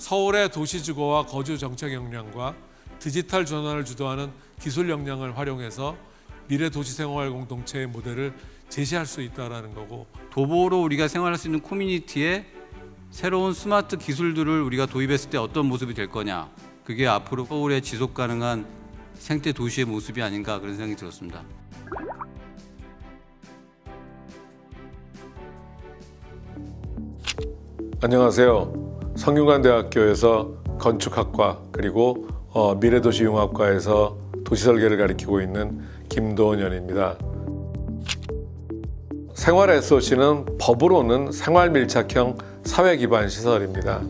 서울의 도시 주거와 거주 정책 역량과 디지털 전환을 주도하는 기술 역량을 활용해서 미래 도시 생활 공동체의 모델을 제시할 수 있다라는 거고 도보로 우리가 생활할 수 있는 커뮤니티에 새로운 스마트 기술들을 우리가 도입했을 때 어떤 모습이 될 거냐. 그게 앞으로 서울의 지속 가능한 생태 도시의 모습이 아닌가 그런 생각이 들었습니다. 안녕하세요. 성균관대학교에서 건축학과 그리고 어, 미래도시융합과에서 도시설계를 가리키고 있는 김도원현입니다. 생활 SOC는 법으로는 생활 밀착형 사회 기반 시설입니다.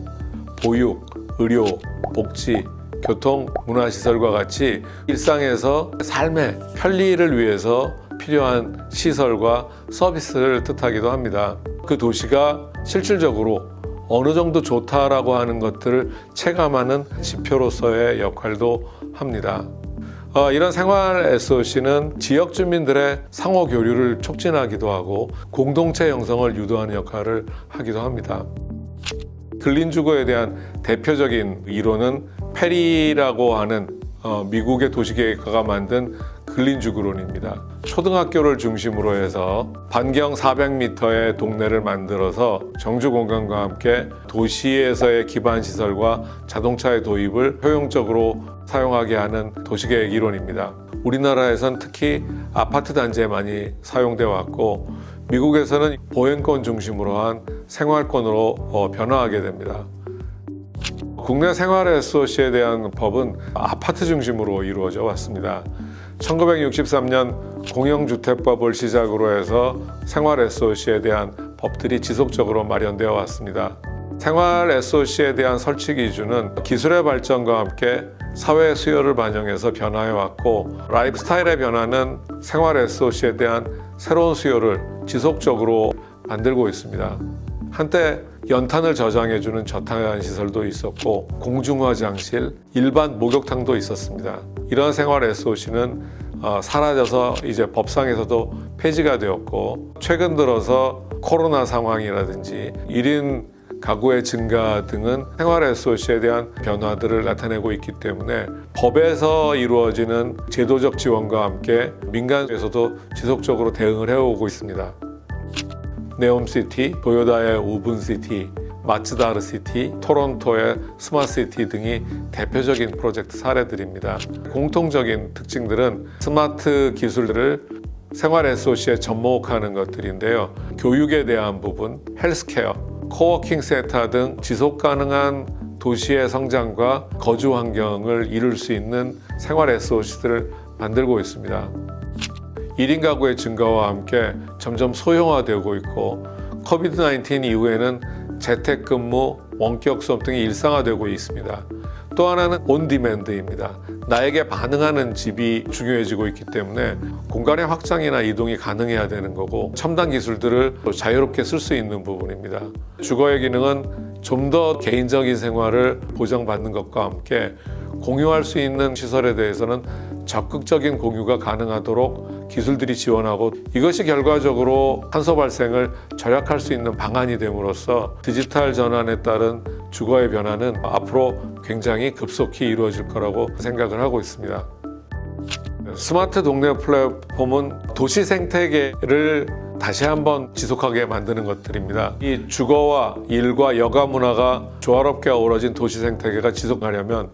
보육, 의료, 복지, 교통, 문화시설과 같이 일상에서 삶의 편리를 위해서 필요한 시설과 서비스를 뜻하기도 합니다. 그 도시가 실질적으로 어느 정도 좋다라고 하는 것들을 체감하는 지표로서의 역할도 합니다. 어, 이런 생활 SOC는 지역 주민들의 상호 교류를 촉진하기도 하고 공동체 형성을 유도하는 역할을 하기도 합니다. 근린 주거에 대한 대표적인 이론은 페리라고 하는 어, 미국의 도시계획가가 만든 근린주거론입니다. 초등학교를 중심으로 해서 반경 400m의 동네를 만들어서 정주 공간과 함께 도시에서의 기반 시설과 자동차의 도입을 효용적으로 사용하게 하는 도시계획 이론입니다. 우리나라에선 특히 아파트 단지에 많이 사용돼 왔고 미국에서는 보행권 중심으로 한 생활권으로 어, 변화하게 됩니다. 국내 생활 SOC에 대한 법은 아파트 중심으로 이루어져 왔습니다. 1963년 공영주택법을 시작으로 해서 생활 SOC에 대한 법들이 지속적으로 마련되어 왔습니다. 생활 SOC에 대한 설치 기준은 기술의 발전과 함께 사회 수요를 반영해서 변화해 왔고 라이프 스타일의 변화는 생활 SOC에 대한 새로운 수요를 지속적으로 만들고 있습니다. 한때 연탄을 저장해주는 저탄 시설도 있었고 공중화장실, 일반 목욕탕도 있었습니다. 이런 생활 SOC는 어, 사라져서 이제 법상에서도 폐지가 되었고 최근 들어서 코로나 상황이라든지 1인 가구의 증가 등은 생활 SOC에 대한 변화들을 나타내고 있기 때문에 법에서 이루어지는 제도적 지원과 함께 민간에서도 지속적으로 대응을 해오고 있습니다. 네옴시티, 도요다의 우분시티, 마츠다르시티, 토론토의 스마트시티 등이 대표적인 프로젝트 사례들입니다. 공통적인 특징들은 스마트 기술들을 생활 SOC에 접목하는 것들인데요. 교육에 대한 부분, 헬스케어, 코워킹 센터 등 지속 가능한 도시의 성장과 거주 환경을 이룰 수 있는 생활 SOC들을 만들고 있습니다. 1인 가구의 증가와 함께 점점 소형화되고 있고 코비드 19 이후에는 재택근무, 원격 수업 등이 일상화되고 있습니다. 또 하나는 온디맨드입니다. 나에게 반응하는 집이 중요해지고 있기 때문에 공간의 확장이나 이동이 가능해야 되는 거고 첨단 기술들을 자유롭게 쓸 수 있는 부분입니다. 주거의 기능은 좀 더 개인적인 생활을 보장받는 것과 함께 공유할 수 있는 시설에 대해서는 적극적인 공유가 가능하도록 기술들이 지원하고 이것이 결과적으로 탄소 발생을 절약할 수 있는 방안이 됨으로써 디지털 전환에 따른 주거의 변화는 앞으로 굉장히 급속히 이루어질 거라고 생각을 하고 있습니다. 스마트 동네 플랫폼은 도시 생태계를 다시 한번 지속하게 만드는 것들입니다. 이 주거와 일과 여가 문화가 조화롭게 어우러진 도시 생태계가 지속하려면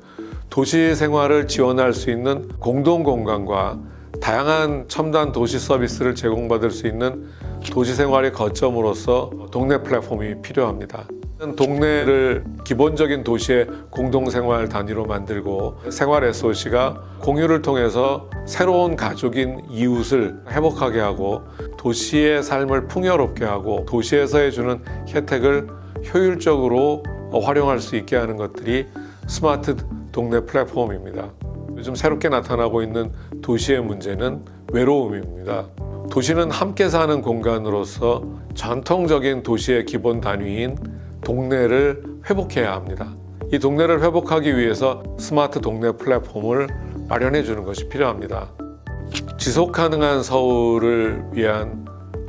도시 생활을 지원할 수 있는 공동 공간과 다양한 첨단 도시 서비스를 제공받을 수 있는 도시 생활의 거점으로서 동네 플랫폼이 필요합니다. 동네를 기본적인 도시의 공동생활 단위로 만들고 생활 SOC가 공유를 통해서 새로운 가족인 이웃을 회복하게 하고 도시의 삶을 풍요롭게 하고 도시에서 해주는 혜택을 효율적으로 활용할 수 있게 하는 것들이 스마트 동네 플랫폼입니다. 요즘 새롭게 나타나고 있는 도시의 문제는 외로움입니다. 도시는 함께 사는 공간으로서 전통적인 도시의 기본 단위인 동네를 회복해야 합니다. 이 동네를 회복하기 위해서 스마트 동네 플랫폼을 마련해 주는 것이 필요합니다. 지속 가능한 서울을 위한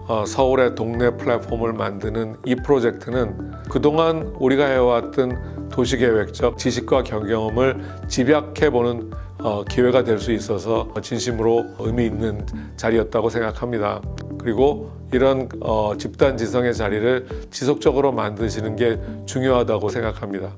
어, 서울의 동네 플랫폼을 만드는 이 프로젝트는 그동안 우리가 해왔던 도시계획적 지식과 경험을 집약해보는 어, 기회가 될 수 있어서 진심으로 의미 있는 자리였다고 생각합니다. 그리고 이런 어, 집단 지성의 자리를 지속적으로 만드시는 게 중요하다고 생각합니다.